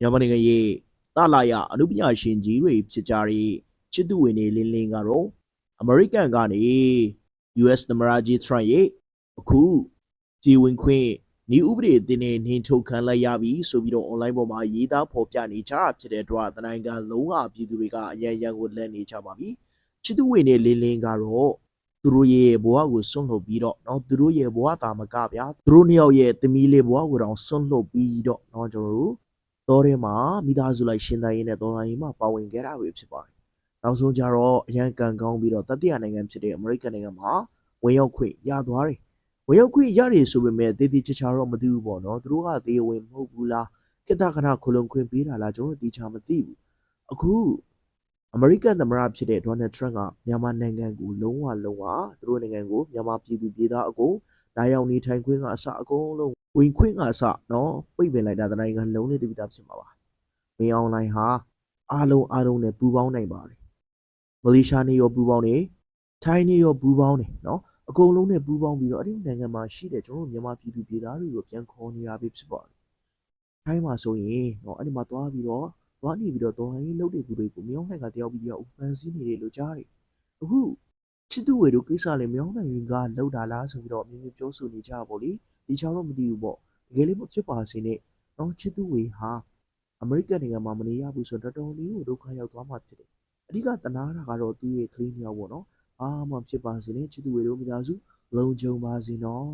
မြန်မာနိုင်ငံရဲ့တာလာရအနုပညာရှင်ကြီးတွေဖြစ်ကြတဲ့ချစ်သူဝင်နေလင်းလင်းကတော့အမေရိကန်ကနေ US သမ္မတကြီးထရန့်ရဲ့အခုဂျီဝင်ခွင့်ဤဥပဒေအသစ်နဲ့နှင်ထုတ်ခံလိုက်ရပြီဆိုပြီးတော့ online ပေါ်မှာရေးသားဖော်ပြနေကြတာဖြစ်တဲ့အတွက်တနိုင်ငံလုံးကပြည်သူတွေကအရန်ရန်ကိုလက်နေကြပါပြီချစ်သူဝင်နေလင်းလင်းကတော့သူတို့ရဲ့ဘဝကိုဆွန့်လွတ်ပြီးတော့เนาะသူတို့ရဲ့ဘဝတာမကဗျာသူတို့နှစ်ယောက်ရဲ့သမီးလေးဘဝကိုတောင်ဆွန့်လွတ်ပြီးတော့เนาะကျွန်တော်တို့ တောထဲမှာမိသားစုလိုက်ရှင်သန်ရင်းနဲ့တော်လိုင်းရင်မှာပါဝင်ခဲ့တာပဲဖြစ်ပါတယ်။နောက်ဆုံးကြတော့အရန်ကန်ကောင်းပြီးတော့တတိယနိုင်ငံဖြစ်တဲ့အမေရိကန်နိုင်ငံမှာဝင်ရောက်ခွင့်ရသွားတယ်။ဝင်ရောက်ခွင့်ရတယ်ဆိုပေမဲ့တည်တည်ချာချာတော့မသိဘူးပေါ့နော်။သူတို့ကတေးဝင်မဟုတ်ဘူးလား။ကိတ္တခဏခလုံးခွင့်ပေးတာလားကျွန်တော်တေချာမသိဘူး။အခုအမေရိကန်သမ္မတဖြစ်တဲ့ဒေါ်နယ်ထရန့်ကမြန်မာနိုင်ငံကိုလုံးဝလုံးဝသူတို့နိုင်ငံကိုမြန်မာပြည်သူပြည်သားအကုန် လာရောက်နေထိုင်ခွင့်ကအစအကုန်လုံးဝင်ခွင့်ကအစနော်ပိတ်ပင်လိုက်တာတနိုင်ငံလုံးနဲ့တပိတာဖြစ်မှာပါမင်းအွန်လိုင်းဟာအားလုံးအားလုံးနဲ့ပူးပေါင်းနိုင်ပါတယ်မလေးရှားနေရောပူးပေါင်းနေထိုင်းနေရောပူးပေါင်းနေနော်အကုန်လုံးနဲ့ပူးပေါင်းပြီးတော့အဲ့ဒီနိုင်ငံမှာရှိတဲ့ကျွန်တော်တို့မြန်မာပြည်သူပြည်သားတွေကိုပြန်ခေါ်နေတာပဲဖြစ်ပါတယ်ထိုင်းမှာဆိုရင်နော်အဲ့ဒီမှာသွားပြီးတော့သွားနေပြီးတော့တော်လိုင်းရေးလုပ်တဲ့သူတွေကိုမြောင်းနိုင်ကတယောက်ပြီးတယောက်ဖန်ဆီးနေတယ်လို့ကြားတယ်အခု ချစ်သူဝေတို့ကိစ္စလည်းမြောင်းနိုင်ရင်ကလောက်တာလားဆိုပြီးတော့အမျိုးမျိုးပြောဆိုနေကြပါဗောလေဒီချောင်းတော့မသိဘူးပေါ့တကယ်လေးမဖြစ်ပါစေနဲ့တော့ချစ်သူဝေဟာအမေရိကန်နိုင်ငံမှာမနေရဘူးဆိုတော့တော်တော်လေးကိုဒုက္ခရောက်သွားမှာဖြစ်တယ်အဓိကတနာတာကတော့သူ့ရဲ့ကလေးမြောက်ပေါ့နော်အာမဖြစ်ပါစေနဲ့ချစ်သူဝေတို့မိသားစုလုံခြုံပါစေနော်